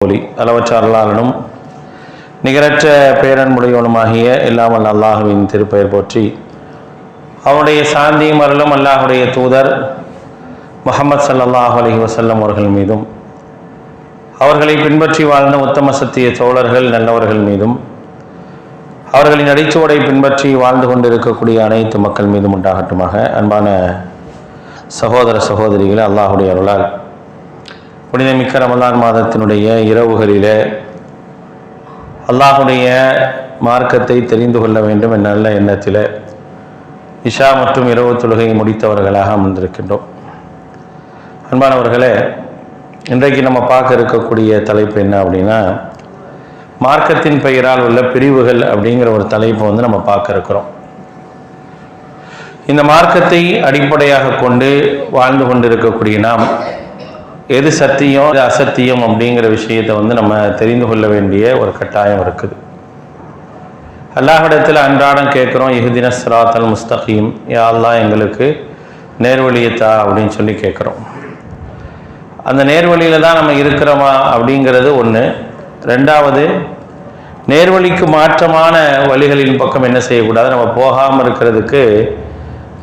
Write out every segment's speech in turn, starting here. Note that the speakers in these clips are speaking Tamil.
ஒலி அளவற்ற அருளாளனும் நிகரற்ற பேரன்புடையவனுமாகிய இல்லாமல் அல்லாஹுவின் திருப்பெயர் போற்றி. அவனுடைய சாந்தியும் அருளும் அல்லாஹுடைய தூதர் முகமது சல்லாஹ் அலைஹி வசல்லம் அவர்கள் மீதும் அவர்களை பின்பற்றி வாழ்ந்த உத்தம சத்திய தோழர்கள் நல்லவர்கள் மீதும் அவர்களின் அடிச்சுவடை பின்பற்றி வாழ்ந்து கொண்டிருக்கக்கூடிய அனைத்து மக்கள் மீதும் உண்டாகட்டுமாக. அன்பான சகோதர சகோதரிகளை அல்லாஹுடைய அருளால் புனிதமிக்க ரமலான் மாதத்தினுடைய இரவுகளிலே அல்லாஹுடைய மார்க்கத்தை தெரிந்து கொள்ள வேண்டும் என்ற நல்ல எண்ணத்தில் இஷா மற்றும் இரவு தொழுகை முடித்தவர்களாக அமர்ந்திருக்கின்றோம். அன்பானவர்களே இன்றைக்கு நம்ம பார்க்க இருக்கக்கூடிய தலைப்பு என்ன அப்படின்னா மார்க்கத்தின் பெயரால் உள்ள பிரிவுகள் அப்படிங்கிற ஒரு தலைப்பை வந்து நம்ம பார்க்க இருக்கிறோம். இந்த மார்க்கத்தை அடிப்படையாக கொண்டு வாழ்ந்து கொண்டிருக்கக்கூடிய நாம் எது சத்தியம் எது அசத்தியம் அப்படிங்கிற விஷயத்தை வந்து நம்ம தெரிந்து கொள்ள வேண்டிய ஒரு கட்டாயம் இருக்குது. அல்லாஹிடத்தில் அன்றாடம் கேட்குறோம் இஹுதின சிராத்தல் முஸ்தகீம் யா எங்களுக்கு நேர்வழியத்தா அப்படின்னு சொல்லி கேட்குறோம். அந்த நேர்வழியில் தான் நம்ம இருக்கிறோமா அப்படிங்கிறது ஒன்று ரெண்டாவது நேர்வழிக்கு மாற்றமான வழிகளின் பக்கம் என்ன செய்யக்கூடாது? நம்ம போகாமல் இருக்கிறதுக்கு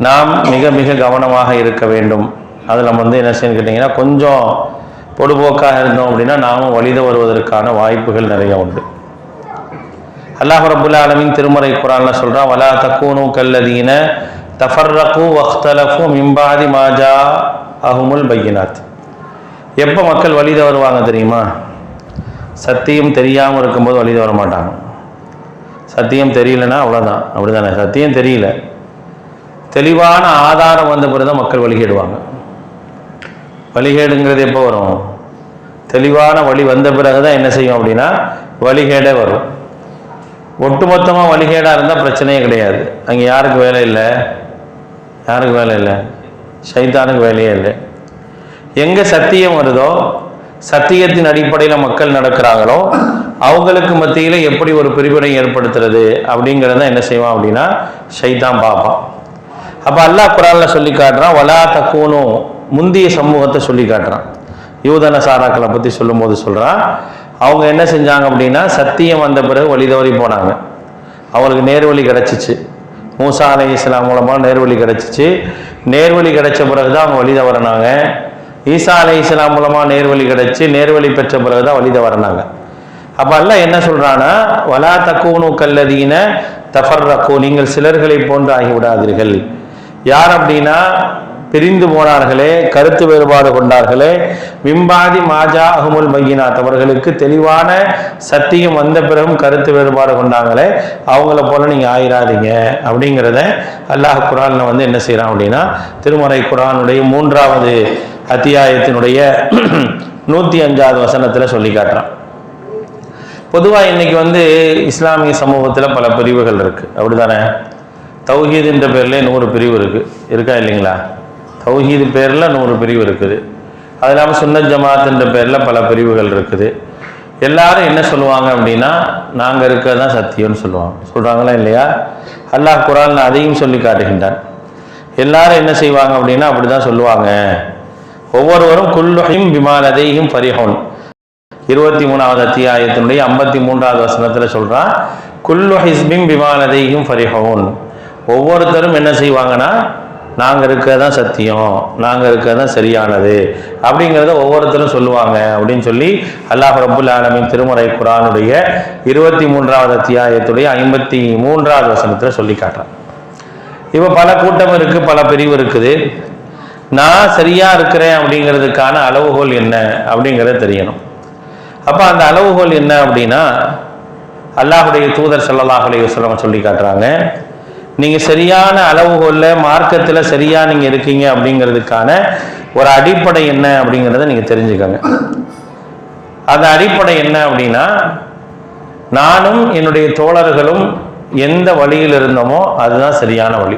நாம் மிக மிக கவனமாக இருக்க வேண்டும். அதில் நம்ம வந்து என்ன செய்யணும்னு கேட்டிங்கன்னா கொஞ்சம் பொடுபோக்காக இருந்தோம் அப்படின்னா நாமும் வழித வருவதற்கான வாய்ப்புகள் நிறைய உண்டு. அல்லாஹ் அலமின் ஆலமின் திருமறை குரான்ல சொல்கிறான் வலா தக்கூனு கல்லதீன தஃபர்ரகு வஹ்தலஃபு மிம்பாதி மாஜா அஹுமுல் பையினாத். எப்போ மக்கள் வழித வருவாங்க தெரியுமா? சத்தியம் தெரியாமல் இருக்கும்போது வழித வர மாட்டாங்க. சத்தியம் தெரியலன்னா அவ்வளோதான் அப்படிதானே? சத்தியம் தெரியல. தெளிவான ஆதாரம் வந்த பிறகு தான் மக்கள் வழிகிடுவாங்க. வழிகேடுங்கிறது எப்போ வரும்? தெளிவான வழி வந்த பிறகு தான் என்ன செய்யும் அப்படின்னா வழிகேடே வரும். ஒட்டுமொத்தமாக வழிகேடாக இருந்தால் பிரச்சனையே கிடையாது. அங்கே யாருக்கு வேலை இல்லை? யாருக்கு வேலை இல்லை? சைத்தானுக்கு வேலையே இல்லை. எங்கே சத்தியம் வருதோ சத்தியத்தின் அடிப்படையில் மக்கள் நடக்கிறாங்களோ அவங்களுக்கு மத்தியில் எப்படி ஒரு பிரிவினை ஏற்படுத்துறது அப்படிங்கிறத என்ன செய்வான் அப்படின்னா சைத்தான் பார்ப்பான். அப்போ அல்லாஹ் குரானில் சொல்லி காட்டுறான் வலா தக்கூனும் முந்திய சமூகத்தை சொல்லி காட்டுறான். யூதன சாராக்களை பற்றி சொல்லும்போது சொல்கிறான் அவங்க என்ன செஞ்சாங்க அப்படின்னா சத்தியம் வந்த பிறகு வழி தவறி போனாங்க. அவங்களுக்கு நேர்வழி கிடச்சிச்சு. மூசா அலை இஸ்லாம் மூலமாக நேர்வழி கிடச்சிச்சு. நேர்வழி கிடைச்ச பிறகு தான் அவங்க வழி தவறினாங்க. ஈசா அலை இஸ்லாம் மூலமாக நேர்வழி கிடச்சி நேர்வழி பெற்ற பிறகு தான் வழி தவறினாங்க. அப்போ அல்ல என்ன சொல்கிறான்னா வலா தக்கூனு கல்லதீன தஃபர்ரக்கு நீங்கள் சிலர்களை போன்று ஆகிவிடாதீர்கள். யார் அப்படின்னா பிரிந்து போனார்களே கருத்து வேறுபாடு கொண்டார்களே. விம்பாதி மாஜா அகமுல் மையினாத் அவர்களுக்கு தெளிவான சத்தியம் வந்த பிறகும் கருத்து வேறுபாடு கொண்டாங்களே. அவங்கள போல நீங்கள் ஆயிராதீங்க அப்படிங்கிறத அல்லாஹ் குரானில் வந்து என்ன செய்கிறான் அப்படின்னா திருமறை குரானுடைய மூன்றாவது அத்தியாயத்தினுடைய நூற்றி அஞ்சாவது வசனத்தில் சொல்லி காட்டுறான். பொதுவாக இன்னைக்கு வந்து இஸ்லாமிய சமூகத்தில் பல பிரிவுகள் இருக்குது அப்படி தானே தௌஹீத் என்ற பேர்லேயே நூறு பிரிவு இருக்குது இருக்கா இல்லைங்களா? தௌஹீது பேரில் நூறு பிரிவு இருக்குது. அது இல்லாமல் சுன்னத் ஜமாத்துன்ற பேரில் பல பிரிவுகள் இருக்குது. எல்லாரும் என்ன சொல்லுவாங்க அப்படின்னா நாங்கள் இருக்கிறது தான் சத்தியம்னு சொல்லுவாங்க. சொல்கிறாங்களா இல்லையா? அல்லாஹ் குரான் அதையும் சொல்லி காட்டுகின்றான். எல்லாரும் என்ன செய்வாங்க அப்படின்னா அப்படி தான் சொல்லுவாங்க. ஒவ்வொருவரும் குல்லுகையும் விமானதையும் பரிஹோன் இருபத்தி மூணாவது அத்தியாயத்தினுடைய ஐம்பத்தி மூன்றாவது வசனத்தில் சொல்கிறான் குல்லு ஹிஸ்பிம் விமானதையும் ஃபரிஹோன். ஒவ்வொருத்தரும் என்ன செய்வாங்கன்னா நாங்கள் இருக்கிறது தான் சத்தியம் நாங்கள் இருக்கிறது தான் சரியானது அப்படிங்கிறத ஒவ்வொருத்தரும் சொல்லுவாங்க அப்படின்னு சொல்லி அல்லாஹ் ரபுல் ஆலமின் திருமறை குரானுடைய இருபத்தி மூன்றாவது அத்தியாயத்துடைய ஐம்பத்தி மூன்றாவது வசனத்தில் சொல்லி காட்டுறான். இப்போ பல கூட்டம் இருக்குது பல பிரிவு இருக்குது. நான் சரியாக இருக்கிறேன் அப்படிங்கிறதுக்கான அளவுகோல் என்ன அப்படிங்கிறத தெரியணும். அப்போ அந்த அளவுகோல் என்ன அப்படின்னா அல்லாஹுடைய தூதர் ஸல்லல்லாஹு அலைஹி சொல்லி காட்டுறாங்க நீங்கள் சரியான அளவுகோலில் மார்க்கத்தில் சரியாக நீங்கள் இருக்கீங்க அப்படிங்கிறதுக்கான ஒரு அடிப்படை என்ன அப்படிங்கிறத நீங்கள் தெரிஞ்சுக்கோங்க. அந்த அடிப்படை என்ன அப்படின்னா நானும் என்னுடைய தோழர்களும் எந்த வழியில் இருந்தோமோ அதுதான் சரியான வழி.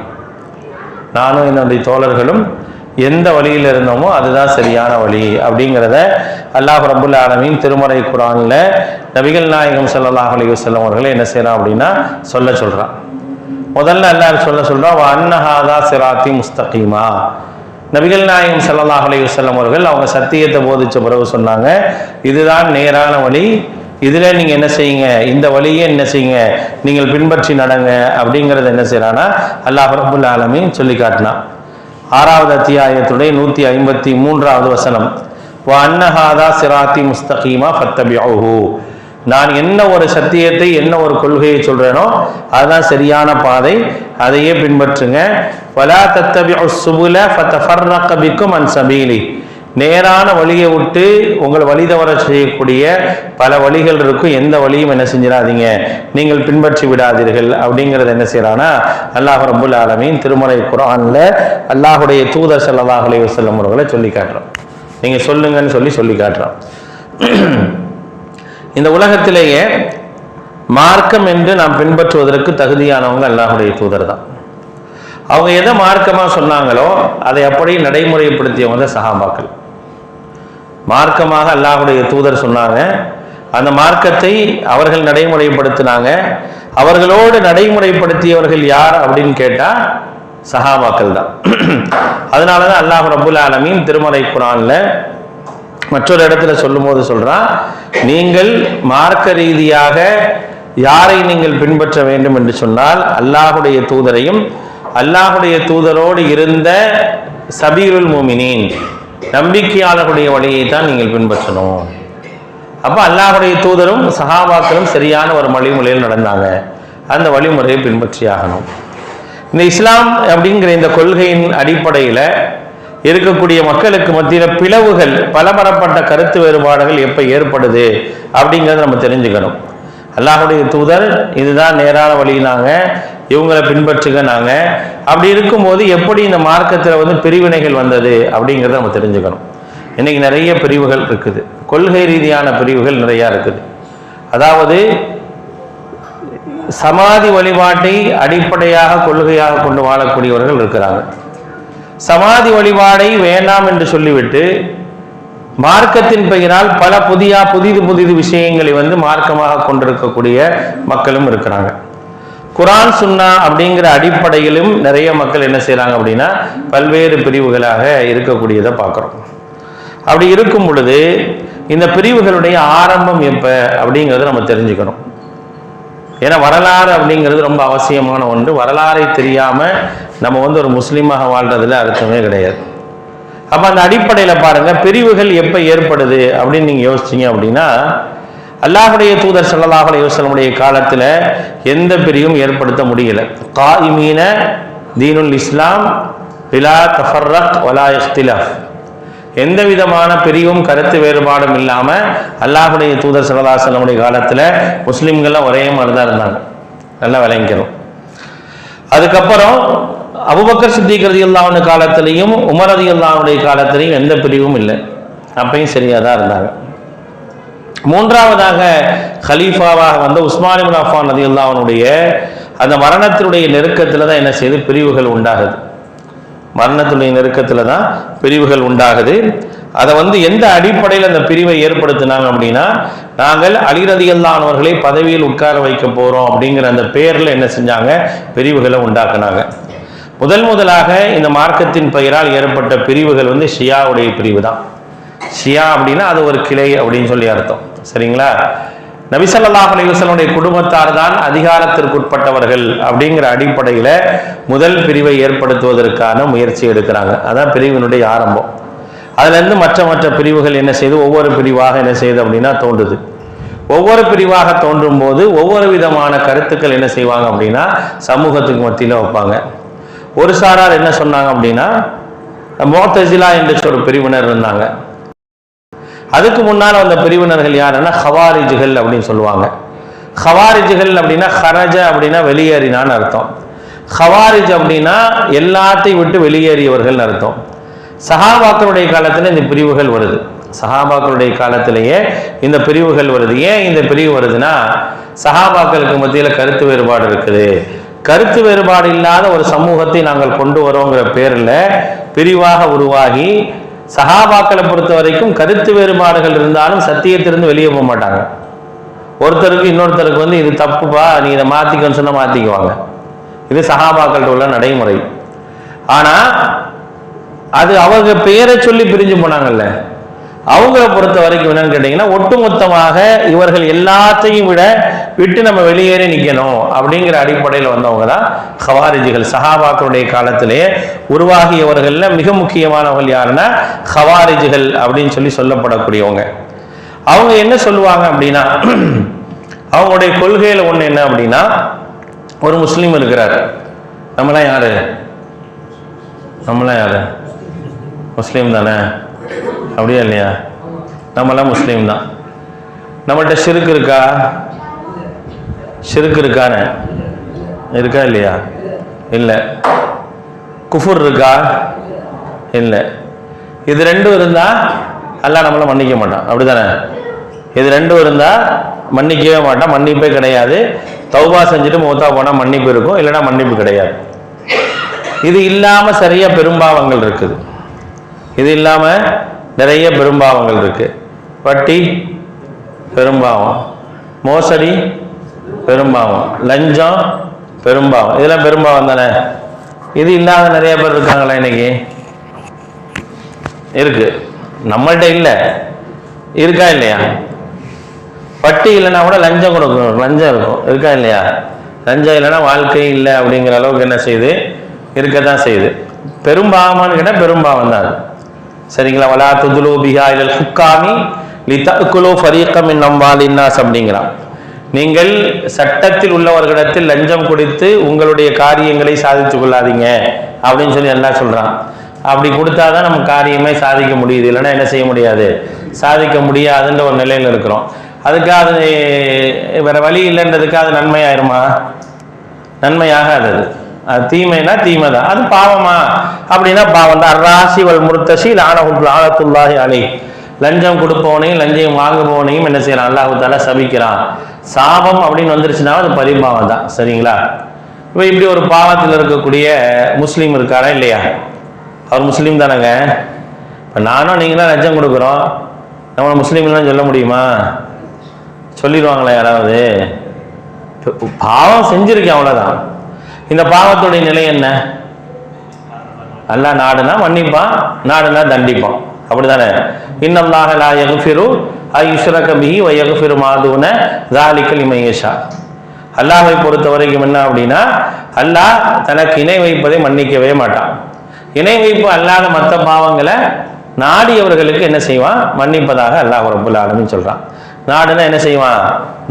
நானும் என்னுடைய தோழர்களும் எந்த வழியில் இருந்தோமோ அதுதான் சரியான வழி அப்படிங்கிறத அல்லாஹ் ரபுல் ஆலமின் திருமறை குரானில் நபிகள் நாயகம் ஸல்லல்லாஹு அலைஹி வஸல்லம் அவர்களை என்ன செய்கிறான் அப்படின்னா சொல்ல சொல்கிறான் முதல்ல எல்லாரும் சொல்ல சொல்கிறான் அன்னஹாதா சிராத்தி முஸ்தகீமா. நபிகள் நாயகம் சல்லாஹ் அலைஹி அவர்கள் அவங்க சத்தியத்தை போதிச்ச பிறகு சொன்னாங்க இதுதான் நேரான வழி. இதில் நீங்கள் என்ன செய்யுங்க? இந்த வழியே என்ன செய்யுங்க? நீங்கள் பின்பற்றி நடங்க. அப்படிங்கிறத என்ன செய்கிறான்னா அல்லாஹ் ரபுல் ஆலமையும் சொல்லி காட்டினான் ஆறாவது அத்தியாயத்துடைய நூற்றி ஐம்பத்தி மூன்றாவது வசனம் வ அன்னஹாதா சிராத்தி முஸ்தகீமா ஃபத்தபிஹு நான் என்ன ஒரு சத்தியத்தை என்ன ஒரு கொள்கையை சொல்றேனோ அதுதான் சரியான பாதை. அதையே பின்பற்றுங்க. வலா தத்தபி சுபுல ஃபத்தஃபர்ரக பிக்கும் அன் சபீலி. நேரான வழியை விட்டு உங்கள் வழி தவற செய்யக்கூடிய பல வழிகள் இருக்கும். எந்த வழியும் என்ன செஞ்சிடாதீங்க. நீங்கள் பின்பற்றி விடாதீர்கள். அப்படிங்கிறது என்ன செய்யறானா அல்லாஹ் ரபுல் ஆலமீன் திருமலை குரான்ல அல்லாஹுடைய தூதர் ஸல்லல்லாஹு செல்லும் முறைகளை அவர்களை சொல்லி காட்டுறோம் நீங்க சொல்லுங்கன்னு சொல்லி சொல்லி காட்டுறோம் இந்த உலகத்திலேயே மார்க்கம் என்று நாம் பின்பற்றுவதற்கு தகுதியானவங்க அல்லாஹுடைய தூதர் தான். அவங்க எதை மார்க்கமாக சொன்னாங்களோ அதை அப்படியே நடைமுறைப்படுத்தியவங்க தான் சகாபாக்கள் மார்க்கமாக அல்லாஹுடைய தூதர் சொன்னாங்க அந்த மார்க்கத்தை அவர்கள் நடைமுறைப்படுத்தினாங்க. அவர்களோடு நடைமுறைப்படுத்தியவர்கள் யார் அப்படின்னு கேட்டால் சஹாபாக்கள் தான். அதனால தான் அல்லாஹ் ரபுல் ஆலமின் திருமலை குரானில் மற்றொரு இடத்துல சொல்லும்போது சொல்கிறான் நீங்கள் மார்க்க ரீதியாக யாரை நீங்கள் பின்பற்ற வேண்டும் என்று சொன்னால் அல்லாஹுடைய தூதரையும் அல்லாஹுடைய தூதரோடு இருந்த சபீருல் மோமினின் நம்பிக்கையாளர்களுடைய வழியை தான் நீங்கள் பின்பற்றணும். அப்போ அல்லாஹுடைய தூதரும் சஹாபாக்களும் சரியான ஒரு வழிமுறையில் நடந்தாங்க. அந்த வழிமுறையை பின்பற்றி ஆகணும் இந்த இஸ்லாம் அப்படிங்கிற இந்த கொள்கையின் அடிப்படையில் இருக்கக்கூடிய மக்களுக்கு மத்தியில் பிளவுகள் பலமரப்பட்ட கருத்து வேறுபாடுகள் எப்போ ஏற்படுது அப்படிங்கிறத நம்ம தெரிஞ்சுக்கணும். அல்லாஹுடைய தூதர் இதுதான் நேரான வழினாங்க இவங்களை பின்பற்றுக நாங்கள் அப்படி இருக்கும்போது எப்படி இந்த மார்க்கத்தில் வந்து பிரிவினைகள் வந்தது அப்படிங்கிறத நம்ம தெரிஞ்சுக்கணும். இன்றைக்கி நிறைய பிரிவுகள் இருக்குது. கொள்கை ரீதியான பிரிவுகள் நிறையா இருக்குது. அதாவது சமாதி வழிபாட்டை அடிப்படையாக கொள்கையாக கொண்டு வாழக்கூடியவர்கள் இருக்கிறாங்க. சமாதி வழிபாடை வேண்டாம் என்று சொல்லிவிட்டு மார்க்கத்தின் பெயரால் பல புதிய புதிது புதிது விஷயங்களை வந்து மார்க்கமாக கொண்டிருக்கக்கூடிய மக்களும் இருக்கிறாங்க. குரான் சுன்னா அப்படிங்கிற அடிப்படையிலும் நிறைய மக்கள் என்ன செய்கிறாங்க அப்படின்னா பல்வேறு பிரிவுகளாக இருக்கக்கூடியதை பார்க்குறோம். அப்படி இருக்கும் பொழுது இந்த பிரிவுகளுடைய ஆரம்பம் எப்போ அப்படிங்கிறத நம்ம தெரிஞ்சுக்கணும். ஏன்னா வரலாறு அப்படிங்கிறது ரொம்ப அவசியமான ஒன்று. வரலாறை தெரியாமல் நம்ம வந்து ஒரு முஸ்லீமாக வாழ்றதுல அர்த்தமே கிடையாது. அப்போ அந்த அடிப்படையில் பாருங்கள் பிரிவுகள் எப்போ ஏற்படுது அப்படின்னு நீங்கள் யோசிச்சீங்க அப்படின்னா அல்லாஹுடைய தூதர் ஸல்லல்லாஹு அலைஹி காலத்தில் எந்த பிரிவும் ஏற்படுத்த முடியல. காயிமீன தீனுல் இஸ்லாம் விலா தஃபர்ரக் வலா இஃப்திலாஃப். எந்த விதமான பிரிவும் கருத்து வேறுபாடும் இல்லாம அல்லாஹுடைய தூதர் ஸல்லல்லாஹு காலத்தில் வஸல்லமுடைய காலத்துல முஸ்லிம்கள்லாம் ஒரே மாதிரி தான் இருந்தாங்க. நல்லா விளங்கிக்கணும். அதுக்கப்புறம் அபுபக்கர் சித்திக் ரதியுல்லாவுடைய காலத்திலையும் உமர் ரதியுல்லாவுடைய காலத்திலையும் எந்த பிரிவும் இல்லை. அப்பையும் சரியாக தான் இருந்தாங்க. மூன்றாவதாக ஹலீஃபாவாக வந்த உஸ்மான் இப்னு அஃபான் ரதியுல்லாவுடைய அந்த மரணத்தினுடைய நெருக்கத்தில் தான் என்ன செய்யுது பிரிவுகள் உண்டாகுது. மரணத்துடைய நெருக்கத்தில் தான் பிரிவுகள் உண்டாகுது. அதை வந்து எந்த அடிப்படையில் அந்த பிரிவை ஏற்படுத்தினாங்க அப்படின்னா நாங்கள் அலிரதியல்லானவர்களை பதவியில் உட்கார வைக்க போகிறோம் அப்படிங்கிற அந்த பேரில் என்ன செஞ்சாங்க? பிரிவுகளை உண்டாக்குனாங்க. முதல் முதலாக இந்த மார்க்கத்தின் பெயரால் ஏற்பட்ட பிரிவுகள் வந்து ஷியாவுடைய பிரிவு தான் ஷியா அப்படின்னா அது ஒரு கிளை அப்படின்னு சொல்லி அர்த்தம். சரிங்களா? நபிசல்லாஹ் அலைவசனுடைய குடும்பத்தார் தான் அதிகாரத்திற்குட்பட்டவர்கள் அப்படிங்கிற அடிப்படையில் முதல் பிரிவை ஏற்படுத்துவதற்கான முயற்சி எடுக்கிறாங்க. அதான் பிரிவினுடைய ஆரம்பம். அதுலேருந்து மற்ற மற்ற பிரிவுகள் என்ன செய்து ஒவ்வொரு பிரிவாக என்ன செய்யுது அப்படின்னா தோன்றுது. ஒவ்வொரு பிரிவாக தோன்றும் போது ஒவ்வொரு விதமான கருத்துக்கள் என்ன செய்வாங்க அப்படின்னா சமூகத்துக்கு மத்தியில் வைப்பாங்க. ஒரு சாரார் என்ன சொன்னாங்க அப்படின்னா மோத்தஜிலா என்று ஒரு பிரிவினர் இருந்தாங்க. அதுக்கு முன்னால் வந்த பிரிவினர்கள் யாருன்னா ஹவாரிஜுகள் அப்படின்னு சொல்லுவாங்க. ஹவாரிஜுகள் அப்படின்னா ஹரஜ அப்படின்னா வெளியேறினான்னு அர்த்தம். ஹவாரிஜ் அப்படின்னா எல்லாத்தையும் விட்டு வெளியேறியவர்கள் அர்த்தம். சஹாபாக்களுடைய காலத்தில் இந்த பிரிவுகள் வருது. சஹாபாக்களுடைய காலத்திலேயே இந்த பிரிவுகள் வருது. ஏன் இந்த பிரிவு வருதுன்னா சஹாபாக்களுக்கு மத்தியில் கருத்து வேறுபாடு இருக்குது. கருத்து வேறுபாடு இல்லாத ஒரு சமூகத்தை நாங்கள் கொண்டு வரோங்கிற பேரில் பிரிவாக உருவாகி சஹாபாக்களை பொறுத்த வரைக்கும் கருத்து வேறுபாடுகள் இருந்தாலும் சத்தியத்திலிருந்து வெளியே போக மாட்டாங்க. ஒருத்தருக்கு இன்னொருத்தருக்கு வந்து இது தப்புப்பா நீ இதை மாற்றிக்கன்னு சொன்னால் மாற்றிக்குவாங்க இது சஹாபாக்கள்கிட்ட உள்ள நடைமுறை. ஆனால் அது அவங்க பெயரை சொல்லி பிரிஞ்சு போனாங்கல்ல. அவங்கள பொறுத்த வரைக்கும் என்னன்னு கேட்டீங்கன்னா ஒட்டுமொத்தமாக இவர்கள் எல்லாத்தையும் விட விட்டு நம்ம வெளியேறி நிற்கணும் அப்படிங்கிற அடிப்படையில் வந்தவங்க தான் ஹவாரிஜிகள் சஹாபாக்களுடைய காலத்திலே உருவாகியவர்களில் மிக முக்கியமானவர்கள் யாருன்னா ஹவாரிஜிகள் அப்படின்னு சொல்லி சொல்லப்படக்கூடியவங்க. அவங்க என்ன சொல்லுவாங்க அப்படின்னா அவங்களுடைய கொள்கையில் ஒன்று என்ன அப்படின்னா ஒரு முஸ்லீம் இருக்கிறார். நம்மளாம் யாரு? நம்மளாம் யாரு? முஸ்லீம் தானே? அப்படியா இல்லையா? நம்மளாம் முஸ்லீம் தான். நம்மள்கிட்ட சிறுக்கு இருக்கா? சிறுக்கு இருக்கானே இருக்கா இல்லையா? இல்லை. குஃபுர் இருக்கா? இல்லை. இது ரெண்டும் இருந்தால் எல்லாம் நம்மளை மன்னிக்க மாட்டான். அப்படிதானே? இது ரெண்டும் இருந்தால் மன்னிக்கவே மாட்டான். மன்னிப்பே கிடையாது. தௌபா செஞ்சுட்டு மூத்தா போனால் மன்னிப்பு இருக்கும். இல்லைன்னா மன்னிப்பு கிடையாது. இது இல்லாமல் சரியாக பெரும்பாவங்கள் இருக்குது. இது இல்லாமல் நிறைய பெரும்பாவங்கள் இருக்குது வட்டி பெரும்பாவம். மோசடி பெரும்பாவம். லஞ்சம் பெரும்பாவம். இதெல்லாம் பெரும்பாவம் தானே? இது இல்லாத நிறைய பேர் இருக்காங்களா இன்னைக்கு? இருக்கு. நம்மள்கிட்ட இல்லை. இருக்கா இல்லையா? பட்டி இல்லைன்னா கூட லஞ்சம் கொடுக்கணும். லஞ்சம் இருக்கும். இருக்கா இல்லையா? லஞ்சம் இல்லைன்னா வாழ்க்கை இல்லை அப்படிங்கிற அளவுக்கு என்ன செய்யுது? இருக்க தான் செய்யுது. பெரும்பாவமானு கேட்டால் பெரும்பாவம் தான் சரிங்களா? வலா துதுலு பிஹா இலல் ஹுக்காமி லிதக்குலு ஃபரீகம் மின் அம்வாலின் நாஸ் அப்படிங்கிறான். நீங்கள் சட்டத்தில் உள்ளவர்களிடத்தில் லஞ்சம் கொடுத்து உங்களுடைய காரியங்களை சாதித்து கொள்ளாதீங்க அப்படின்னு சொல்லி எல்லாம் சொல்றான். அப்படி கொடுத்தாதான் நம்ம காரியமே சாதிக்க முடியுது. இல்லைன்னா என்ன செய்ய முடியாது? சாதிக்க முடியாதுன்ற ஒரு நிலையில் இருக்கிறோம். அதுக்கு அது வேற வழி இல்லைன்றதுக்கு அது நன்மை ஆயிருமா நன்மையாகாது அது அது தீமைனா தீமை தான் அது பாவமா? அப்படின்னா பாவம் தான் ராசி வல் முருத்தசி லானகுல் ஆனத்துல்லாஹி அலை லஞ்சம் கொடுப்பவனையும் லஞ்சம் வாங்குபவனையும் என்ன செய்யறான்? அல்லாஹால சபிக்கிறான். சாபம் அப்படின்னு வந்துருச்சுன்னா அது பரிபாவம் தான். சரிங்களா? இப்போ இப்படி ஒரு பாவத்தில் இருக்கக்கூடிய முஸ்லீம் இருக்காரா இல்லையா? அவர் முஸ்லீம் தானேங்க. இப்போ நானும் நீங்களாம் லஞ்சம் கொடுக்குறோம். நம்ம முஸ்லீம்லாம் சொல்ல முடியுமா? சொல்லிடுவாங்களா யாராவது? பாவம் செஞ்சிருக்கேன் அவ்வளோதான் இந்த பாவத்துடைய நிலை என்ன? நல்லா நாடுனா மன்னிப்பான் நாடுனா தண்டிப்பான். அப்படிதானே? இன்னல்லாக லா யகுஃபிரு ஐஸ்வரகபி வயகுஃபிரு மாதுன தாலிக்கல் இமையேஷா அல்லாஹை பொறுத்த வரைக்கும் என்ன அப்படின்னா அல்லாஹ் தனக்கு இணை வைப்பதை மன்னிக்கவே மாட்டான். இணை வைப்பு அல்லாத மற்ற பாவங்களை நாடியவர்களுக்கு என்ன செய்வான்? மன்னிப்பதாக அல்லாஹ் ரபுல் ஆலமின்னு சொல்கிறான் நாடுனா என்ன செய்வான்?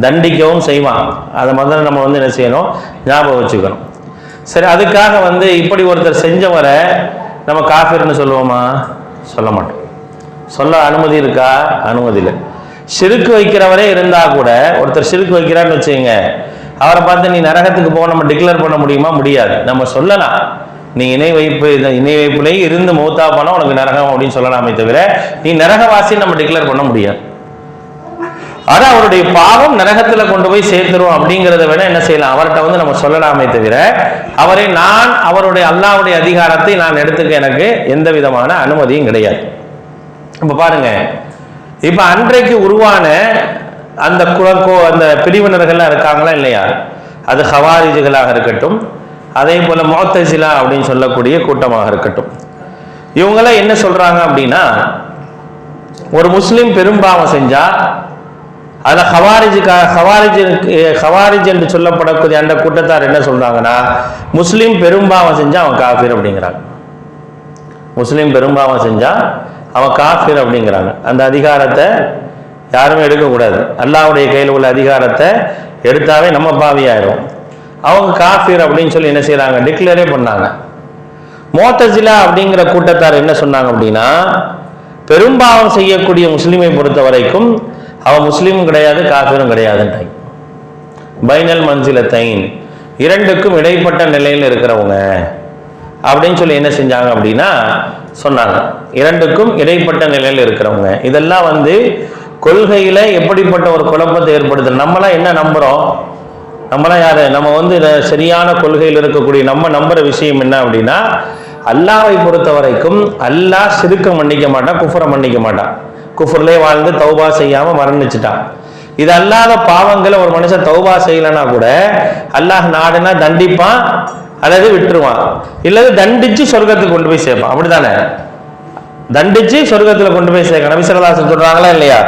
தண்டிக்கவும் செய்வான். அதை முதல்ல நம்ம வந்து என்ன செய்யணும்? ஞாபகம் வச்சுக்கணும். சரி அதுக்காக வந்து இப்படி ஒருத்தர் செஞ்சவரை நம்ம காஃபிர்னு சொல்லுவோமா? சொல்ல மாட்டோம். சொல்ல அனுமதி இருக்கா? அனுமதி இல்லை. சிறுக்கு வைக்கிறவரே இருந்தா கூட ஒருத்தர் சிறுக்கு வைக்கிறான்னு வச்சுங்க அவரை பார்த்து நீ நரகத்துக்கு போக நம்ம டிக்ளேர் பண்ண முடியுமா? முடியாது. நம்ம சொல்லலாம். நீ இணை வைப்பு இணை வைப்புலேயே இருந்து மௌத்தா பணம் உனக்கு நரகம் அப்படின்னு சொல்லலாமே தவிர நீ நரகவாசி நம்ம டிக்ளேர் பண்ண முடியாது. ஆனா அவருடைய பாவம் நரகத்துல கொண்டு போய் சேர்த்துரும் அப்படிங்கிறத விட என்ன செய்யலாம்? அவர்கிட்ட வந்து நம்ம சொல்லலாமே தவிர அவரை நான் அவருடைய அல்லாவுடைய அதிகாரத்தை நான் எடுத்துக்க எனக்கு எந்த விதமான அனுமதியும் கிடையாது. இப்போ பாருங்க. இப்ப அன்றைக்கு உருவான அந்த குழக்கோ அந்த பிரிவினர்கள்லாம் இருக்காங்களா இல்லையா? அது ஹவாரிஜுகளாக இருக்கட்டும் அதே போல மோத்தசிலா அப்படின்னு சொல்லக்கூடிய கூட்டமாக இருக்கட்டும். இவங்கெல்லாம் என்ன சொல்றாங்க அப்படின்னா ஒரு முஸ்லீம் பெரும்பாவம் செஞ்சா அதுல ஹவாரிஜுக்கா ஹவாரிஜ் ஹவாரிஜ் என்று சொல்லப்படக்கூடிய அந்த கூட்டத்தார் என்ன சொல்றாங்கன்னா முஸ்லீம் பெரும்பாவம் செஞ்சா அவன் காஃபிர் அப்படிங்கிறாங்க. முஸ்லீம் பெரும்பாவம் செஞ்சா அவன் காஃபிர் அப்படிங்கிறாங்க. அந்த அதிகாரத்தை யாருமே எடுக்கக்கூடாது. அல்லாவுடைய கையில் உள்ள அதிகாரத்தை எடுத்தாவே நம்ம பாவியாயிரும். அவங்க காஃபிர் அப்படின்னு சொல்லி என்ன செய்கிறாங்க டிக்ளேரே பண்ணாங்க. மோத்தசிலா அப்படிங்கிற கூட்டத்தார் என்ன சொன்னாங்க அப்படின்னா பெரும்பாவம் செய்யக்கூடிய முஸ்லீமை பொறுத்த வரைக்கும் அவன் முஸ்லீமும் கிடையாது காஃபிரும் கிடையாதுன்றாங்க பைனல் மன்சிலத்தைன் இரண்டுக்கும் இடைப்பட்ட நிலையில் இருக்கிறவங்க. அப்படின்னு சொல்லி என்ன செஞ்சாங்க அப்படின்னா சொன்னாங்க. இரண்டுக்கும் இடைப்பட்ட நிலையில் இருக்கிறவங்க. இதெல்லாம் வந்து கொள்கையில எப்படிப்பட்ட ஒரு குழப்பத்தை ஏற்படுத்துது? நம்மளாம் என்ன நம்புறோம்? நம்மளாம் யாரு? நம்ம வந்து சரியான கொள்கையில் இருக்கக்கூடிய நம்ம நம்புற விஷயம் என்ன அப்படின்னா அல்லாவை பொறுத்த வரைக்கும் அல்லாஹ் சிறுக்க மன்னிக்க மாட்டான் குஃபரை மன்னிக்க மாட்டான். குஃபர்லேயே வாழ்ந்து தௌபா செய்யாம மரணிச்சிட்டான். இது அல்லாத பாவங்களை ஒரு மனுஷன் தௌபா செய்யலைன்னா கூட அல்லாஹ் நாடுனா தண்டிப்பான் அல்லது விட்டுருவான். இல்லது தண்டிச்சு சொர்க்கத்துக்கு கொண்டு போய் சேர்ப்பான். அப்படித்தானே? தண்டிச்சு சொர்க்கத்துல கொண்டு போய் சேர்க்க நபிசரதாசன் சொல்றாங்களா இல்லையா?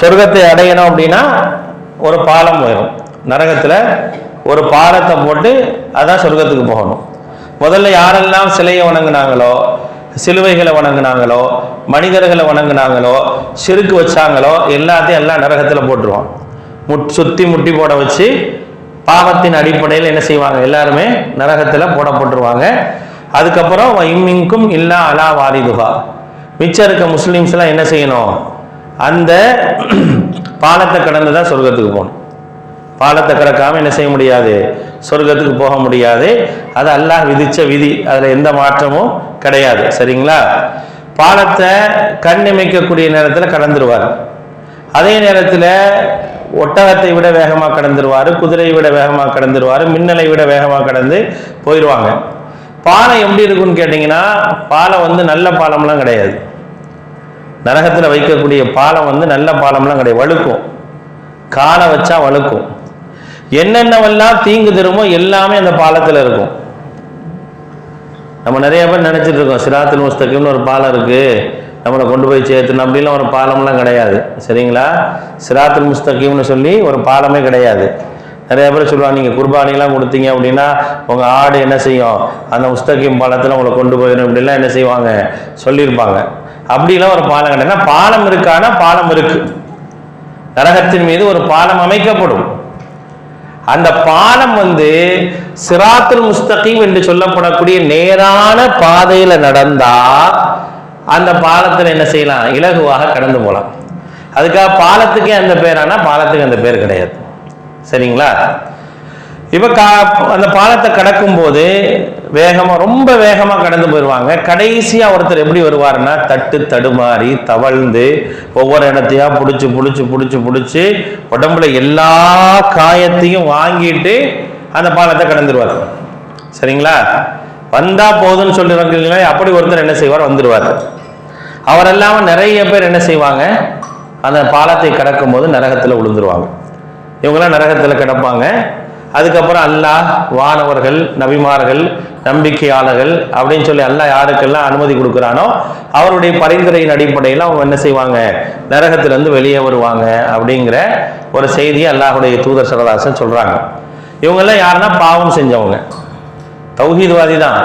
சொர்க்கத்தை அடையணும் அப்படின்னா ஒரு பாலம் வரும் நரகத்துல ஒரு பாலத்தை போட்டு அதான் சொர்க்கத்துக்கு போகணும். முதல்ல யாரெல்லாம் சிலையை வணங்கினாங்களோ சிலுவைகளை வணங்குனாங்களோ மனிதர்களை வணங்கினாங்களோ சிறுக்கு வச்சாங்களோ எல்லாத்தையும் எல்லாம் நரகத்துல போட்டுருவான். முட் சுத்தி முட்டி போட வச்சு பாவத்தின் அடிப்படையில் என்ன செய்வாங்க? எல்லாருமே நரகத்துல போடப்பட்டுருவாங்க. அதுக்கப்புறம் இம்மிங்கும் இல்லா அலா வாரிதுகா மிச்சம் இருக்க முஸ்லீம்ஸ் எல்லாம் என்ன செய்யணும்? அந்த பாலத்தை கடந்து தான் சொர்க்கத்துக்கு போகணும். பாலத்தை கடக்காம என்ன செய்ய முடியாது? சொர்க்கத்துக்கு போக முடியாது. அது அல்லாஹ் விதிச்ச விதி. அதுல எந்த மாற்றமும் கிடையாது. சரிங்களா? பாலத்தை கண் இமைக்கக்கூடிய நேரத்தில் கடந்துருவார். அதே நேரத்தில் ஒட்டகத்தை விட வேகமாக கடந்துருவார் குதிரையை விட வேகமாக கடந்துருவார் மின்னலை விட வேகமாக கடந்து போயிடுவாங்க பாலம் எப்படி இருக்குன்னு கேட்டிங்கன்னா பாலம் வந்து நல்ல பாலம்லாம் கிடையாது. நரகத்தில் வைக்கக்கூடிய பாலம் வந்து நல்ல பாலம்லாம் கிடையாது. வழுக்கும். காலை வச்சா வழுக்கும். என்னென்னவெல்லாம் தீங்கு தருமோ எல்லாமே அந்த பாலத்தில் இருக்கும். நம்ம நிறைய பேர் நினைச்சிட்டு இருக்கோம் சிராத்தில் முஸ்தகிம்னு ஒரு பாலம் இருக்குது நம்மளை கொண்டு போய் சேர்த்துணும் அப்படின்லாம் ஒரு பாலம்லாம் கிடையாது. சரிங்களா? சிராத்துல் முஸ்தகிம்னு சொல்லி ஒரு பாலமே கிடையாது. நிறைய பேர் சொல்லுவாங்க நீங்கள் குர்பானிலாம் கொடுத்தீங்க அப்படின்னா உங்கள் ஆடு என்ன செய்யும்? அந்த முஸ்தகிம் பாலத்தில் உங்களை கொண்டு போயிடும். இப்படிலாம் என்ன செய்வாங்க? சொல்லியிருப்பாங்க. அப்படிலாம் ஒரு பாலம் கிடையாது. பாலம் இருக்கானா பாலம் இருக்கு. நரகத்தின் மீது ஒரு பாலம் அமைக்கப்படும். அந்த பாலம் வந்து சிராத்துல் முஸ்தகீம் என்று சொல்லப்படக்கூடிய நேரான பாதையில நடந்தா அந்த பாலத்தில் என்ன செய்யலாம்? இலகுவாக கடந்து போகலாம் அதுக்காக பாலத்துக்கே அந்த பேரானா பாலத்துக்கு அந்த பேர் கிடையாது. சரிங்களா? இப்போ கா அந்த பாலத்தை கடக்கும் போது வேகமாக ரொம்ப வேகமாக கடந்து போயிடுவாங்க கடைசியாக ஒருத்தர் எப்படி வருவாருன்னா தட்டு தடுமாறி தவழ்ந்து ஒவ்வொரு இடத்தையா பிடிச்சி பிடிச்சி பிடிச்சி பிடிச்சி உடம்புல எல்லா காயத்தையும் வாங்கிட்டு அந்த பாலத்தை கடந்துருவார். சரிங்களா? வந்தா போதும்னு சொல்லிடுவாங்க அப்படி ஒருத்தர் என்ன செய்வார்? வந்துடுவார் அவர் இல்லாமல் நிறைய பேர் என்ன செய்வாங்க? அந்த பாலத்தை கடக்கும் போது நரகத்தில் விழுந்துருவாங்க. இவங்கெல்லாம் நரகத்தில் கிடப்பாங்க. அதுக்கப்புறம் அல்லாஹ் வானவர்கள் நபிமார்கள் நம்பிக்கையாளர்கள் அப்படின்னு சொல்லி அல்லாஹ் யாருக்கெல்லாம் அனுமதி கொடுக்குறானோ அவருடைய பரிந்துரையின் அடிப்படையில் அவங்க என்ன செய்வாங்க? நரகத்திலிருந்து வெளியே வருவாங்க அப்படிங்கிற ஒரு செய்தியை அல்லாஹுடைய தூதர் சரதாசன் சொல்கிறாங்க இவங்கெல்லாம் யாருன்னா பாவம் செஞ்சவங்க. தௌஹீத்வாதி தான்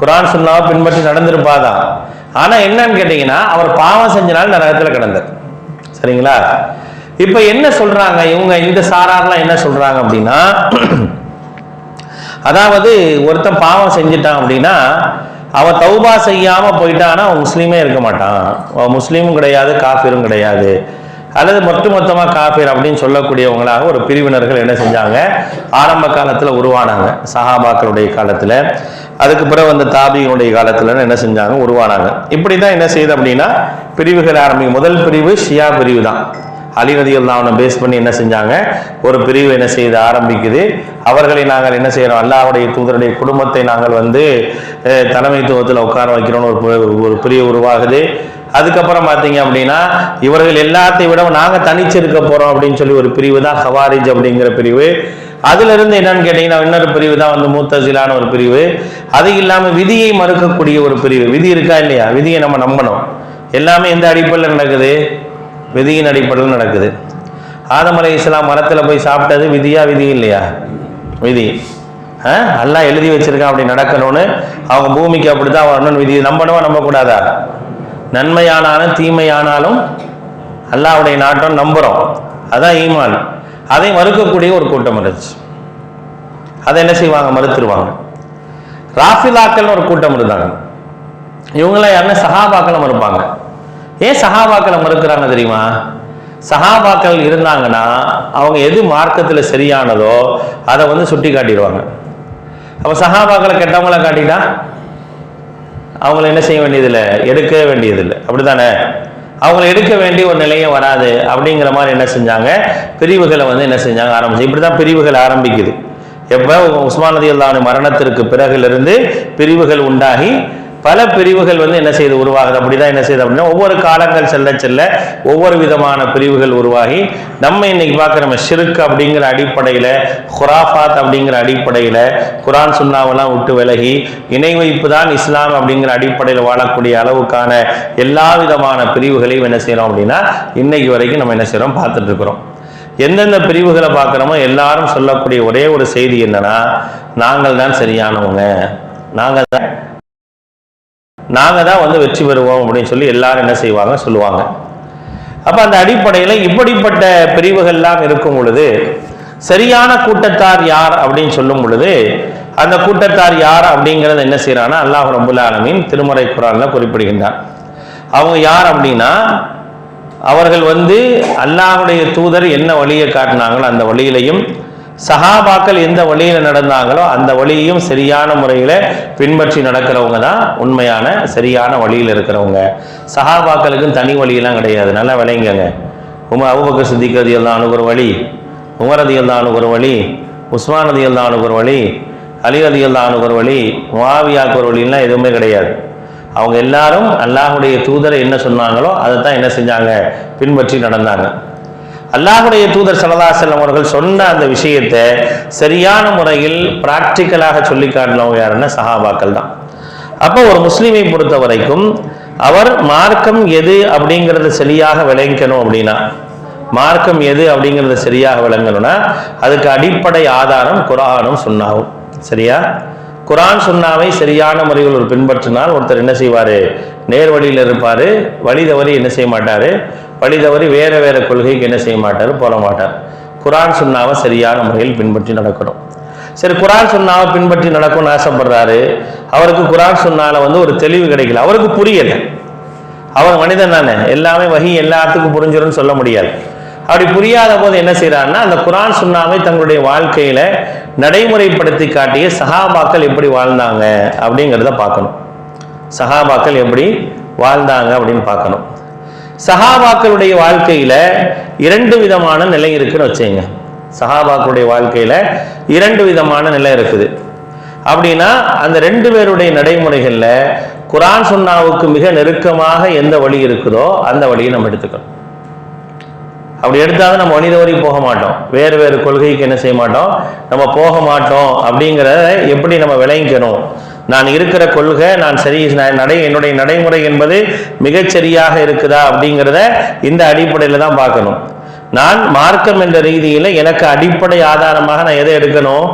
குரான் சுன்னாவை பின்பற்றி நடந்திருப்பாதான். ஆனா என்னன்னு கேட்டீங்கன்னா அவர் பாவம் செஞ்சனால நரகத்துல கிடந்தார். சரிங்களா? இப்ப என்ன சொல்றாங்க? இவங்க இந்த சாரார்லாம் என்ன சொல்றாங்க அப்படின்னா அதாவது ஒருத்தன் பாவம் செஞ்சுட்டான் அப்படின்னா அவன் தௌபா செய்யாம போயிட்டான்னா அவன் முஸ்லீமே இருக்க மாட்டான். அவன் முஸ்லீமும் கிடையாது காஃபிரும் கிடையாது. அல்லது மொத்த மொத்தமாக காஃபிர் அப்படின்னு சொல்லக்கூடியவங்களாக ஒரு பிரிவினர்கள் என்ன செஞ்சாங்க? ஆரம்ப காலத்தில் உருவானாங்க. சஹாபாக்களுடைய காலத்தில். அதுக்கு பிறகு வந்து தாபிகளுடைய காலத்தில் என்ன செஞ்சாங்க? உருவானாங்க. இப்படி தான் என்ன செய்யுது அப்படின்னா பிரிவுகள் ஆரம்பிக்கும். முதல் பிரிவு ஷியா பிரிவு தான். அலி ரதியுல்லா அவனை பேஸ் பண்ணி என்ன செஞ்சாங்க? ஒரு பிரிவு என்ன செய்து ஆரம்பிக்குது. அவர்களை நாங்கள் என்ன செய்கிறோம் அல்லாவுடைய தூதருடைய குடும்பத்தை நாங்கள் வந்து தலைமைத்துவத்தில் உட்கார வைக்கிறோம்னு ஒரு ஒரு பிரிவு உருவாகுது. அதுக்கப்புறம் பார்த்தீங்க அப்படின்னா இவர்கள் எல்லாத்தையும் விட நாங்கள் தனிச்சு இருக்க அப்படின்னு சொல்லி ஒரு பிரிவு தான் ஹவாரிஜ் அப்படிங்கிற பிரிவு. அதுல இருந்து என்னன்னு கேட்டீங்கன்னா இன்னொரு பிரிவு தான் வந்து மூத்தசிலான ஒரு பிரிவு. அது இல்லாம விதியை மறுக்கக்கூடிய ஒரு பிரிவு. விதி இருக்கா இல்லையா? விதியை நம்ம நம்பணும். எல்லாமே எந்த அடிப்படையில் நடக்குது? விதியின் அடிப்படையில் நடக்குது. ஆதமலை இஸ்லாம் மரத்தில் போய் சாப்பிட்டது விதியா விதி இல்லையா? விதி. ஆ? எழுதி வச்சிருக்கான் அப்படி நடக்கணும்னு. அவங்க பூமிக்கு அப்படிதான் வரணும்னு விதி நம்பணுமா நம்பக்கூடாதா? நன்மையானாலும் தீமையானாலும் அல்லாவுடைய நாட்டம் நம்புகிறோம் அதான் ஈமான். அதை மறுக்கக்கூடிய ஒரு கூட்டம் இருந்துச்சு. அதை என்ன செய்வாங்க? மறுத்துருவாங்க. ராஃபிலாக்கள்னு ஒரு கூட்டம் இருந்தாங்க. இவங்களாம் யாருன்னா சஹாபாக்களை மறுப்பாங்க. ஏன் சஹாபாக்களை மறுக்கிறாங்க தெரியுமா? சஹாபாக்கள் இருந்தாங்கன்னா அவங்க எது மார்க்கத்தில் சரியானதோ அதை வந்து சுட்டி காட்டிடுவாங்க அப்போ சஹாபாக்களை கெட்டவங்கள காட்டிட்டா? அவங்கள என்ன செய்ய வேண்டியதில்லை? எடுக்க வேண்டியதில்லை. அப்படிதானே அவங்களை எடுக்க வேண்டிய ஒரு நிலையம் வராது அப்படிங்கிற மாதிரி என்ன செஞ்சாங்க? பிரிவுகளை வந்து என்ன செஞ்சாங்க? ஆரம்பிச்சு. இப்படி தான் பிரிவுகள் ஆரம்பிக்குது. எப்போ? உஸ்மான் நதி அல்லாவின் மரணத்திற்கு பிறகுலேருந்து பிரிவுகள் உண்டாகி பல பிரிவுகள் வந்து என்ன செய்து உருவாகுது? அப்படிதான் என்ன செய்யுது அப்படின்னா ஒவ்வொரு காலங்கள் செல்ல செல்ல ஒவ்வொரு விதமான பிரிவுகள் உருவாகி நம்ம இன்னைக்கு பார்க்குற நம்ம ஷிருக்கு அப்படிங்கிற அடிப்படையில் ஹுராஃபாத் அப்படிங்கிற அடிப்படையில் குரான் சுண்ணாவெல்லாம் விட்டு விலகி இணை வைப்பு தான் இஸ்லாம் அப்படிங்கிற அடிப்படையில் வாழக்கூடிய அளவுக்கான எல்லா விதமான பிரிவுகளையும் என்ன செய்கிறோம் அப்படின்னா இன்னைக்கு வரைக்கும் நம்ம என்ன செய்கிறோம் பார்த்துட்டு இருக்கிறோம். எந்தெந்த பிரிவுகளை பார்க்குறோமோ எல்லாரும் சொல்லக்கூடிய ஒரே ஒரு செய்தி என்னன்னா நாங்கள் தான் சரியானவங்க. நாங்கள் தான் நாங்கள் தான் வந்து வெற்றி பெறுவோம் அப்படின்னு சொல்லி எல்லாரும் என்ன செய்வாங்க சொல்லுவாங்க. அப்போ அந்த அடிப்படையில் இப்படிப்பட்ட பிரிவுகள்லாம் இருக்கும் பொழுது சரியான கூட்டத்தார் யார் அப்படின்னு சொல்லும் பொழுது அந்த கூட்டத்தார் யார் அப்படிங்கிறத என்ன செய்யறான்னா அல்லாஹ் ரபுல் ஆலமீன் திருமறை குரானில் குறிப்பிடுகின்றான். அவங்க யார் அப்படின்னா அவர்கள் வந்து அல்லாஹ்வுடைய தூதர் என்ன வழியை காட்டினாங்களோ அந்த வழியிலையும் சஹாபாக்கள் எந்த வழியில் நடந்தாங்களோ அந்த வழியையும் சரியான முறையில் பின்பற்றி நடக்கிறவங்க தான் உண்மையான சரியான வழியில் இருக்கிறவங்க. சஹாபாக்களுக்கும் தனி வழியெல்லாம் கிடையாது. நல்லா விளைங்கங்க உம அவுபக்க சித்திக்கிறது தான் ஒரு வழி உமரதியல் தான் ஒரு வழி உஸ்மானதியல் தான் எல்லாம் ஒரு வழி அலி தான் எல்லாம் ஒரு வழி மாவியாக்கு ஒரு வழிலாம் எதுவுமே கிடையாது. அவங்க எல்லாரும் அல்லாஹுடைய தூதரை என்ன சொன்னாங்களோ அதை தான் என்ன செஞ்சாங்க? பின்பற்றி நடந்தாங்க. அல்லாஹுடைய தூதர் சல்லா செல்லம் அவர்கள் சொன்ன அந்த விஷயத்தை சரியான முறையில் பிராக்டிக்கலாக சொல்லி காட்டினவங்க யாருன்னா சஹாபாக்கள் தான். அப்போ ஒரு முஸ்லீமை பொறுத்த வரைக்கும் அவர் மார்க்கம் எது அப்படிங்கிறத சரியாக விளங்கணும் அப்படின்னா மார்க்கம் எது அப்படிங்கிறத சரியாக விளங்கணும்னா அதுக்கு அடிப்படை ஆதாரம் குரானும் சுண்ணாவும் சரியா? குரான் சுண்ணாவை சரியான முறையில் ஒரு பின்பற்றினால் ஒருத்தர் என்ன செய்வார்? நேர் வழியில் இருப்பார் வழி தவறி என்ன செய்ய மாட்டார்? வழி தவறி வேற வேற கொள்கைக்கு என்ன செய்ய மாட்டார் போட மாட்டார். குரான் சுண்ணாவை சரியான முறையில் பின்பற்றி நடக்கணும். சரி குரான் சுண்ணாவை பின்பற்றி நடக்கும்னு ஆசைப்படுறாரு. அவருக்கு குரான் சுண்ணால வந்து ஒரு தெளிவு கிடைக்கல. அவருக்கு புரியல. அவர் மனிதன் தானே. எல்லாமே வகி எல்லாத்துக்கும் புரிஞ்சிரும்னு சொல்ல முடியாது. அப்படி புரியாத போது என்ன செய்யறாருன்னா அந்த குரான் சுண்ணாவை தங்களுடைய வாழ்க்கையில நடைமுறைப்படுத்தி காட்டிய சஹாபாக்கள் எப்படி வாழ்ந்தாங்க அப்படிங்கிறத பார்க்கணும். சஹாபாக்கள் எப்படி வாழ்ந்தாங்க அப்படின்னு பார்க்கணும். சஹாபாக்களுடைய வாழ்க்கையில இரண்டு விதமான நிலை இருக்குன்னு வச்சுங்க சஹாபாக்களுடைய வாழ்க்கையில இரண்டு விதமான நிலை இருக்குது. அப்படின்னா அந்த ரெண்டு பேருடைய நடைமுறைகள்ல குரான் சுன்னாவுக்கு மிக நெருக்கமாக எந்த வழி இருக்குதோ அந்த வழியை நம்ம எடுத்துக்கணும். அப்படி எடுத்தாலும் நம்ம மனித வரி போக மாட்டோம். வேறு வேறு கொள்கைக்கு என்ன செய்ய மாட்டோம்? நம்ம போக மாட்டோம் அப்படிங்கிறத எப்படி நம்ம விளங்கிக்கணும்? நான் இருக்கிற கொள்கை நான் சரி நான் நடை என்னுடைய நடைமுறை என்பது மிகச்சரியாக இருக்குதா அப்படிங்கிறத இந்த அடிப்படையில் தான் பார்க்கணும். நான் மார்க்கம் என்ற ரீதியில் எனக்கு அடிப்படை ஆதாரமாக நான் எதை எடுக்கணும்?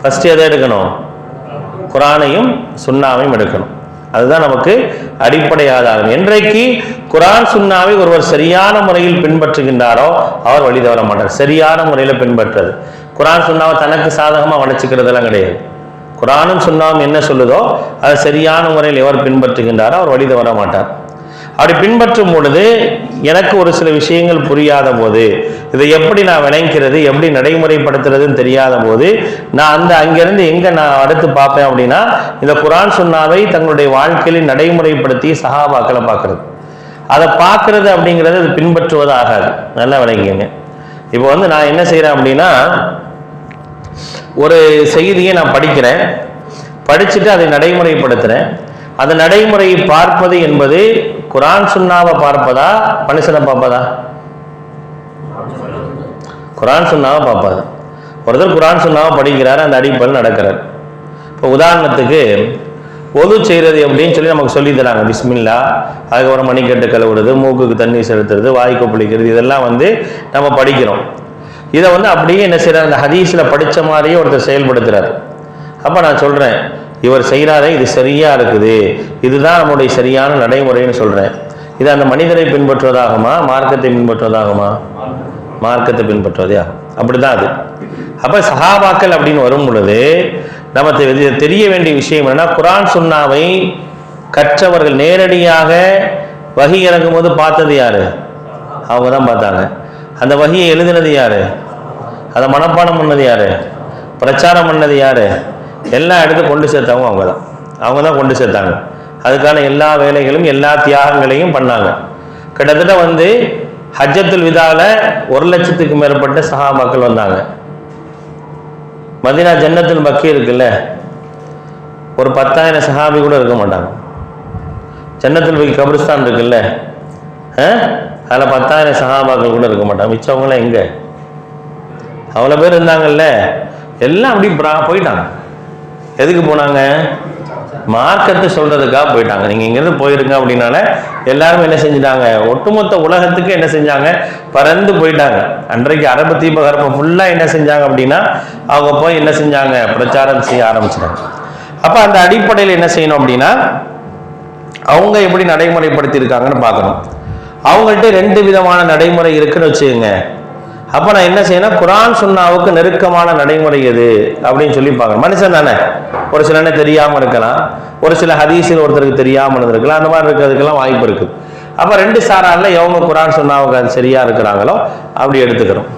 ஃபர்ஸ்ட் எதை எடுக்கணும்? குரானையும் சுண்ணாவையும் எடுக்கணும். அதுதான் நமக்கு அடிப்படை ஆதாரம். என்றைக்கு குரான் சுண்ணாவை ஒருவர் சரியான முறையில் பின்பற்றுகின்றாரோ அவர் வழி தவற மாட்டார். சரியான முறையில் பின்பற்றுறது குரான் சுண்ணாவை தனக்கு சாதகமாக வளைச்சிக்கிறதெல்லாம் கிடையாது. குரானும் சுண்ணாவும் என்ன சொல்லுதோ அதை சரியான முறையில் எவர் பின்பற்றுகின்றாரோ அவர் வழி தவற மாட்டார். அப்படி பின்பற்றும் பொழுது எனக்கு ஒரு சில விஷயங்கள் புரியாத போது இதை எப்படி நான் விளங்கிறது எப்படி நடைமுறைப்படுத்துறதுன்னு தெரியாத போது நான் அந்த அங்கிருந்து எங்க நான் அடுத்து பார்ப்பேன் அப்படின்னா இந்த குரான் சுண்ணாவை தங்களுடைய வாழ்க்கையில் நடைமுறைப்படுத்தி சகாபாக்களை பார்க்கறது. அதை பார்க்கறது அப்படிங்கிறது அது பின்பற்றுவது ஆகாது. நல்லா விளங்கிங்க இப்போ வந்து நான் என்ன செய்கிறேன் அப்படின்னா ஒரு செய்தியை நான் படிக்கிறேன். படிச்சுட்டு அதை நடைமுறைப்படுத்துகிறேன் அந்த நடைமுறையை பார்ப்பது என்பது குரான் சுண்ணாவை பார்ப்பதா மனுஷனை பார்ப்பதா? குரான் சுண்ணாவை பார்ப்பாது. ஒருத்தர் குரான் சுண்ணாவை படிக்கிறார் அந்த அடிப்படையில் நடக்கிறார். இப்போ உதாரணத்துக்கு ஒது செய்கிறது அப்படின்னு சொல்லி நமக்கு சொல்லி தராங்க. பிஸ்மில்லா அதுக்கப்புறம் மணிக்கட்டு கழுவுறது மூக்குக்கு தண்ணி செலுத்துறது வாய் பிடிக்கிறது இதெல்லாம் வந்து நம்ம படிக்கிறோம். இதை வந்து அப்படியே என்ன செய்கிறார் அந்த ஹதீஸில் படித்த மாதிரியே ஒருத்தர் செயல்படுத்துகிறார் அப்போ நான் சொல்கிறேன் இவர் செய்கிறாரே இது சரியாக இருக்குது. இதுதான் நம்முடைய சரியான நடைமுறைன்னு சொல்கிறேன் இது அந்த மனிதரை பின்பற்றுவதாகுமா? மார்க்கத்தை பின்பற்றுவதாகுமா? மார்க்கத்தை பின்பற்றுவதே? அப்படி அப்படிதான் அது. அப்போ சஹாபாக்கள் அப்படின்னு வரும் பொழுது நமக்கு தெரிய வேண்டிய விஷயம் என்னன்னா குரான் சுன்னாவை கற்றவர்கள் நேரடியாக வகி இறங்கும் போது பார்த்தது யார்? அவங்க தான் பார்த்தாங்க. அந்த வகையை எழுதினது யாரு? அதை மனப்பாடம் பண்ணது யாரு? பிரச்சாரம் பண்ணது யாரு? எல்லா இடத்துக்கும் கொண்டு சேர்த்தவங்க அவங்க தான் அவங்க தான் கொண்டு சேர்த்தாங்க. அதுக்கான எல்லா வேலைகளும் எல்லா தியாகங்களையும் பண்ணாங்க. கிட்டத்தட்ட வந்து ஹஜ்ஜத்துல் விதால ஒரு லட்சத்துக்கு மேற்பட்ட சஹாபாக்கள் வந்தாங்க. மதினா ஜன்னத்தில் மக்கி இருக்குல்ல? ஒரு பத்தாயிரம் சஹாபி கூட இருக்க மாட்டாங்க. ஜன்னத்தில் போய் கபிரிஸ்தான் இருக்குல்ல? அதில் பத்தாயிரம் சகாபாக்கள் கூட இருக்க மாட்டான் மிச்சவங்களாம் எங்கே? அவ்வளோ பேர் இருந்தாங்கல்ல? எல்லாம் அப்படி ப்ரா போயிட்டாங்க. எதுக்கு போனாங்க? மார்க்கத்தை சொல்கிறதுக்காக போயிட்டாங்க. நீங்கள் இங்கேருந்து போயிருங்க அப்படின்னால எல்லாரும் என்ன செஞ்சுட்டாங்க? ஒட்டுமொத்த உலகத்துக்கு என்ன செஞ்சாங்க? பறந்து போயிட்டாங்க. அன்றைக்கு அரபு தீபகற்பம் ஃபுல்லாக என்ன செஞ்சாங்க அப்படின்னா அவங்க போய் என்ன செஞ்சாங்க? பிரச்சாரம் செய்ய ஆரம்பிச்சிட்டாங்க. அப்போ அந்த அடிப்படையில் என்ன செய்யணும் அப்படின்னா அவங்க எப்படி நடைமுறைப்படுத்தியிருக்காங்கன்னு பார்க்கணும். அவங்கள்ட்ட ரெண்டு விதமான நடைமுறை இருக்குன்னு வச்சுக்கோங்க. அப்போ நான் என்ன செய்யணும்? குரான் சுண்ணாவுக்கு நெருக்கமான நடைமுறை எது? அப்படின்னு சொல்லி பார்க்கணும். மனுஷன் தானே? ஒரு சில என்ன தெரியாமல் இருக்கலாம். ஒரு சில ஹதீஸில் ஒருத்தருக்கு தெரியாமல் இருந்திருக்கலாம். அந்த மாதிரி இருக்கிறதுக்கெல்லாம் வாய்ப்பு இருக்குது. அப்போ ரெண்டு சாராரில் எவங்க குரான் சுண்ணாவுக்கு அது சரியாக இருக்கிறாங்களோ அப்படி எடுத்துக்கிறோம்.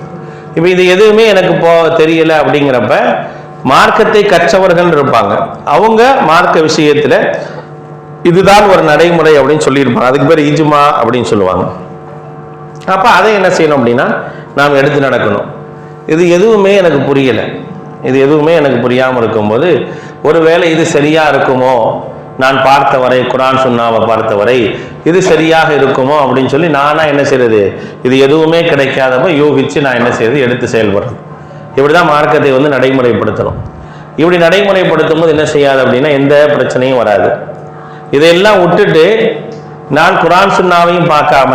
இப்போ இது எதுவுமே எனக்கு போ தெரியல அப்படிங்கிறப்ப மார்க்கத்தை கற்றவர்கள் இருப்பாங்க. அவங்க மார்க்க விஷயத்தில் இதுதான் ஒரு நடைமுறை அப்படின்னு சொல்லியிருப்பாங்க. அதுக்கு பேர் இஜுமா அப்படின்னு சொல்லுவாங்க. அப்போ அதை என்ன செய்யணும் அப்படின்னா நாம் எடுத்து நடக்கணும். இது எதுவுமே எனக்கு புரியலை. இது எதுவுமே எனக்கு புரியாமல் இருக்கும்போது ஒருவேளை இது சரியாக இருக்குமோ? நான் பார்த்த வரை குரான் சுண்ணாவை பார்த்த வரை இது சரியாக இருக்குமோ? அப்படின்னு சொல்லி நானா என்ன செய்யறது இது எதுவுமே கிடைக்காதப்ப யோகிச்சு நான் என்ன செய்யறது எடுத்து செயல்படுறது. இப்படிதான் மார்க்கத்தை வந்து நடைமுறைப்படுத்தணும். இப்படி நடைமுறைப்படுத்தும் போது என்ன செய்யாது அப்படின்னா எந்த பிரச்சனையும் வராது. இதையெல்லாம் விட்டுட்டு நான் குரான் சுண்ணாவையும் பார்க்காம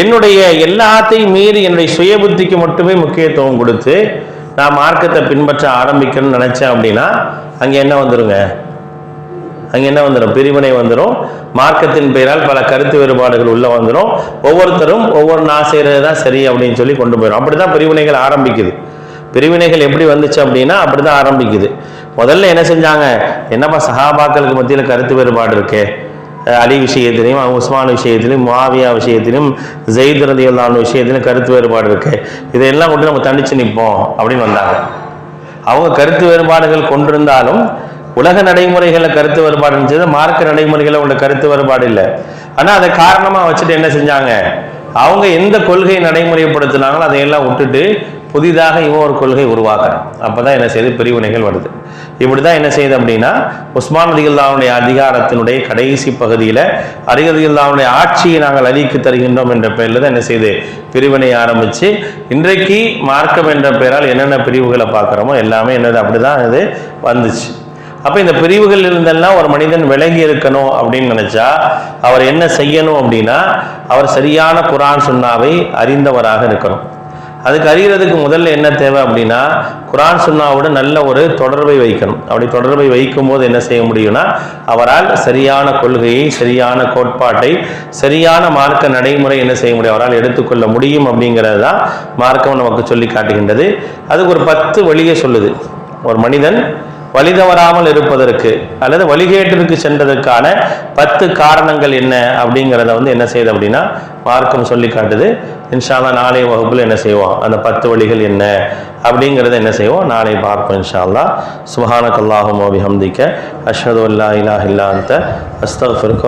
என்னுடைய எல்லாத்தையும் மீறி என்னுடைய சுய புத்திக்கு மட்டுமே முக்கியத்துவம் கொடுத்து நான் மார்க்கத்தை பின்பற்ற ஆரம்பிக்கணும்னு நினைச்சேன் அப்படின்னா அங்கே என்ன வந்துருங்க? அங்க என்ன வந்துடும் பிரிவினை வந்துடும் மார்க்கத்தின் பெயரால் பல கருத்து வேறுபாடுகள் உள்ள வந்துடும் ஒவ்வொருத்தரும் ஒவ்வொரு நான் செய்கிறது தான் சரி அப்படின்னு சொல்லி கொண்டு போயிடும் அப்படிதான் பிரிவினைகள் ஆரம்பிக்குது. பிரிவினைகள் எப்படி வந்துச்சு அப்படின்னா அப்படிதான் ஆரம்பிக்குது. முதல்ல என்ன செஞ்சாங்க? என்னப்பா சஹாபாக்களுக்கு மத்தியில் கருத்து வேறுபாடு இருக்கே? அலி விஷயத்திலையும் உஸ்மான் விஷயத்திலையும் மாவியா விஷயத்திலையும் ஜெயித் ரதியுல்லான விஷயத்திலையும் கருத்து வேறுபாடு இருக்கு. இதையெல்லாம் கொண்டு நம்ம தனிச்சு நிற்போம் அப்படின்னு வந்தாங்க. அவங்க கருத்து வேறுபாடுகள் கொண்டிருந்தாலும் உலக நடைமுறைகளில் கருத்து வேறுபாடு இருந்துச்சு. மார்க்க நடைமுறைகளில் உள்ள கருத்து வேறுபாடு இல்லை. ஆனால் அதை காரணமாக வச்சுட்டு என்ன செஞ்சாங்க? அவங்க எந்த கொள்கையை நடைமுறைப்படுத்தினாங்களோ அதையெல்லாம் விட்டுட்டு புதிதாக இவன் ஒரு கொள்கை உருவாக்குறான். அப்பதான் என்ன செய்யுது பிரிவினைகள் வருது. இப்படி தான் என்ன செய்யுது அப்படின்னா உஸ்மான் ரதியுல்லாவுடைய அதிகாரத்தினுடைய கடைசி பகுதியில் அரிகதியுல்லாவுடைய ஆட்சியை நாங்கள் அழிக்கு தருகின்றோம் என்ற பெயரில் தான் என்ன செய்யுது பிரிவினை ஆரம்பித்து இன்றைக்கு மார்க்கம் என்ற பெயரால் என்னென்ன பிரிவுகளை பார்க்குறோமோ எல்லாமே என்னது? அப்படிதான் இது வந்துச்சு. அப்போ இந்த பிரிவுகள் இருந்தெல்லாம் ஒரு மனிதன் விலகி இருக்கணும் அப்படின்னு நினைச்சா அவர் என்ன செய்யணும் அப்படின்னா அவர் சரியான குரான் சுண்ணாவை அறிந்தவராக இருக்கணும். அதுக்கு அறிகிறதுக்கு முதல்ல என்ன தேவை அப்படின்னா குரான் சுண்ணாவோட நல்ல ஒரு தொடர்பை வைக்கணும். அப்படி தொடர்பை வைக்கும்போது என்ன செய்ய முடியும்னா அவரால் சரியான கொள்கையை சரியான கோட்பாட்டை சரியான மார்க்க நடைமுறை என்ன செய்ய முடியும் அவரால் எடுத்துக்கொள்ள முடியும் அப்படிங்கிறது தான் மார்க்கம் நமக்கு சொல்லி காட்டுகின்றது. அதுக்கு ஒரு பத்து வழியை சொல்லுது. ஒரு மனிதன் வழி தவறாமல் இருப்பதற்கு அல்லது வழிகேட்டிற்கு சென்றதற்கான பத்து காரணங்கள் என்ன அப்படிங்கிறத வந்து என்ன செய்யுது அப்படின்னா மார்க்கம் சொல்லி காட்டுது. இன்ஷால்லா நாளைய வகுப்பில் என்ன செய்வோம்? அந்த பத்து வழிகள் என்ன அப்படிங்கிறத என்ன செய்வோம்? நாளை பார்ப்போம் இன்ஷால்லா சுஹான அல்லாஹும் அபிஹம்திக்க அஷ்ஹது அல்லா இலாஹ இல்லா அன்த. அஸ்தக்ஃபிருக்க